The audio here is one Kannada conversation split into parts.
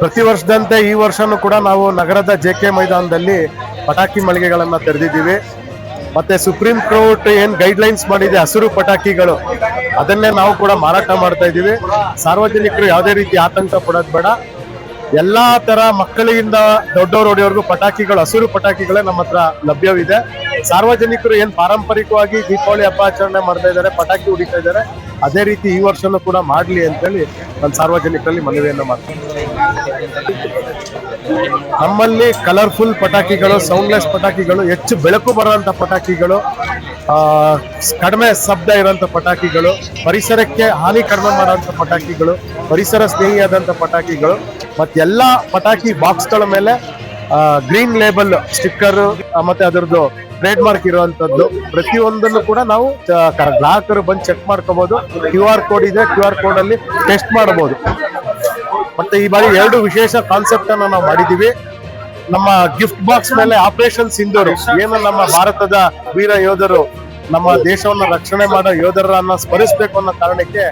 ಪ್ರತಿ ವರ್ಷದಂತೆ ಈ ವರ್ಷನೂ ಕೂಡ ನಾವು ನಗರದ ಜೆ ಕೆ ಮೈದಾನದಲ್ಲಿ ಪಟಾಕಿ ಮಳಿಗೆಗಳನ್ನು ತೆರೆದಿದ್ದೀವಿ. ಮತ್ತೆ ಸುಪ್ರೀಂ ಕೋರ್ಟ್ ಏನು ಗೈಡ್ಲೈನ್ಸ್ ಮಾಡಿದೆ, ಹಸಿರು ಪಟಾಕಿಗಳು, ಅದನ್ನೇ ನಾವು ಕೂಡ ಮಾರಾಟ ಮಾಡ್ತಾ ಇದ್ದೀವಿ. ಸಾರ್ವಜನಿಕರು ಯಾವುದೇ ರೀತಿ ಆತಂಕ ಪಡೋದು ಬೇಡ. ಎಲ್ಲ ಥರ ಮಕ್ಕಳಿಂದ ದೊಡ್ಡವರು ಹೊಡೆಯವ್ರಿಗೂ ಪಟಾಕಿಗಳು, ಹಸಿರು ಪಟಾಕಿಗಳೇ ನಮ್ಮ ಹತ್ರ ಲಭ್ಯವಿದೆ. ಸಾರ್ವಜನಿಕರು ಏನ್ ಪಾರಂಪರಿಕವಾಗಿ ದೀಪಾವಳಿ ಹಬ್ಬ ಆಚರಣೆ ಮಾಡ್ತಾ ಇದ್ದಾರೆ, ಪಟಾಕಿ ಹೊಡಿತಾ ಇದ್ದಾರೆ, ಅದೇ ರೀತಿ ಈ ವರ್ಷನೂ ಕೂಡ ಮಾಡ್ಲಿ ಅಂತೇಳಿ ನಾನು ಸಾರ್ವಜನಿಕರಲ್ಲಿ ಮನವಿಯನ್ನು ಮಾಡ್ತೀನಿ. ನಮ್ಮಲ್ಲಿ ಕಲರ್ಫುಲ್ ಪಟಾಕಿಗಳು ಸೌಂಡ್ಲೆಸ್ ಪಟಾಕಿಗಳು, ಹೆಚ್ಚು ಬೆಳಕು ಬರುವಂತ ಪಟಾಕಿಗಳು ಕಡಿಮೆ ಶಬ್ದ ಇರುವಂತ ಪಟಾಕಿಗಳು, ಪರಿಸರಕ್ಕೆ ಹಾನಿ ಕಡಿಮೆ ಮಾಡುವಂತ ಪಟಾಕಿಗಳು, ಪರಿಸರ ಸ್ನೇಹಿಯಾದಂತ ಪಟಾಕಿಗಳು, ಮತ್ತೆಲ್ಲ ಪಟಾಕಿ ಬಾಕ್ಸ್ಗಳ ಮೇಲೆ ಗ್ರೀನ್ ಲೇಬಲ್ ಸ್ಟಿಕ್ಕರ್ ಮತ್ತೆ ಅದರದ್ದು ಟ್ರೇಡ್ ಮಾರ್ಕ್ ಇರುವಂತದ್ದು ಪ್ರತಿಯೊಂದನ್ನು ಕೂಡ ನಾವು ಗ್ರಾಹಕರು ಬಂದು ಚೆಕ್ ಮಾಡ್ಕೋಬಹುದು ಕ್ಯೂ ಆರ್ ಕೋಡ್ ಇದೆ ಕ್ಯೂ ಆರ್ ಕೋಡ್ ಅಲ್ಲಿ ಟೆಸ್ಟ್ ಮಾಡಬಹುದು ಮತ್ತೆ ಈ ಬಾರಿ ಎರಡು ವಿಶೇಷ ಕಾನ್ಸೆಪ್ಟ್ ಅನ್ನ ನಾವು ಮಾಡಿದೀವಿ ನಮ್ಮ ಗಿಫ್ಟ್ ಬಾಕ್ಸ್ ಮೇಲೆ ಆಪರೇಷನ್ ಸಿಂಧೂರು. ಏನು ನಮ್ಮ ಭಾರತದ ವೀರ ಯೋಧರು, ನಮ್ಮ ದೇಶವನ್ನು ರಕ್ಷಣೆ ಮಾಡೋ ಯೋಧರನ್ನ ಸ್ಮರಿಸಬೇಕು ಅನ್ನೋ ಕಾರಣಕ್ಕೆ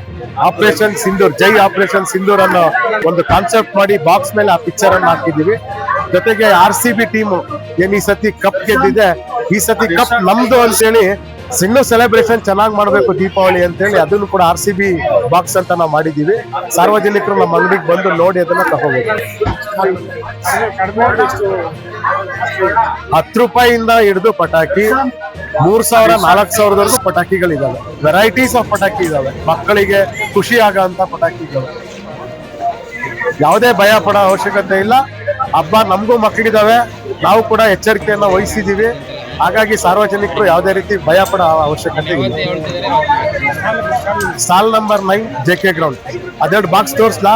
ಆಪರೇಷನ್ ಸಿಂಧೂರ್, ಜೈ ಆಪರೇಷನ್ ಸಿಂಧೂರ್ ಅನ್ನೋ ಒಂದು ಕಾನ್ಸೆಪ್ಟ್ ಮಾಡಿ ಬಾಕ್ಸ್ ಮೇಲೆ ಆ ಪಿಕ್ಚರ್ ಅನ್ನ ಹಾಕಿದೀವಿ ಜೊತೆಗೆ ಆರ್ ಸಿ ಬಿ ಟೀಮು ಏನ್ ಈ ಸತಿ ಕಪ್ ಗೆದ್ದಿದೆ, ಈ ಸತಿ ಕಪ್ ನಮ್ದು ಅಂತೇಳಿ ಸಿಂಗಲ್ ಸೆಲೆಬ್ರೇಷನ್ ಚೆನ್ನಾಗಿ ಮಾಡಬೇಕು ದೀಪಾವಳಿ ಅಂತೇಳಿ ಅದನ್ನು ಕೂಡ ಆರ್ ಸಿ ಬಿ ಬಾಕ್ಸ್ ಅಂತ ನಾವು ಮಾಡಿದೀವಿ ಸಾರ್ವಜನಿಕರು ನಮ್ಮ ಅಂಗಡಿಗೆ ಬಂದು ನೋಡಿ ಅದನ್ನ ತಗೋಬೇಕು. ಹತ್ತು ರೂಪಾಯಿಯಿಂದ ಹಿಡಿದು ಪಟಾಕಿ, ಮೂರ್ ಸಾವಿರ, ನಾಲ್ಕು ಸಾವಿರದವರೆಗೂ ಪಟಾಕಿಗಳಿದಾವೆ. ವೆರೈಟೀಸ್ ಆಫ್ ಪಟಾಕಿ ಇದಾವೆ. ಮಕ್ಕಳಿಗೆ ಖುಷಿ ಆಗಂತ ಪಟಾಕಿಗಳು. ಯಾವುದೇ ಭಯ ಪಡೋ ಅವಶ್ಯಕತೆ ಇಲ್ಲ. ಹಬ್ಬ ನಮಗೂ ಮಕ್ಕಳಿದ್ದಾವೆ. ನಾವು ಕೂಡ ಎಚ್ಚರಿಕೆಯನ್ನು ವಹಿಸಿದ್ದೀವಿ. ಹಾಗಾಗಿ ಸಾರ್ವಜನಿಕರು ಯಾವುದೇ ರೀತಿ ಭಯ ಪಡೋ ಅವಶ್ಯಕತೆ ಇಲ್ಲ. ಸಾಲ್ number nine J K ground. ಅದೆರಡು ಬಾಕ್ಸ್ ತೋರಿಸ್ಲಾ?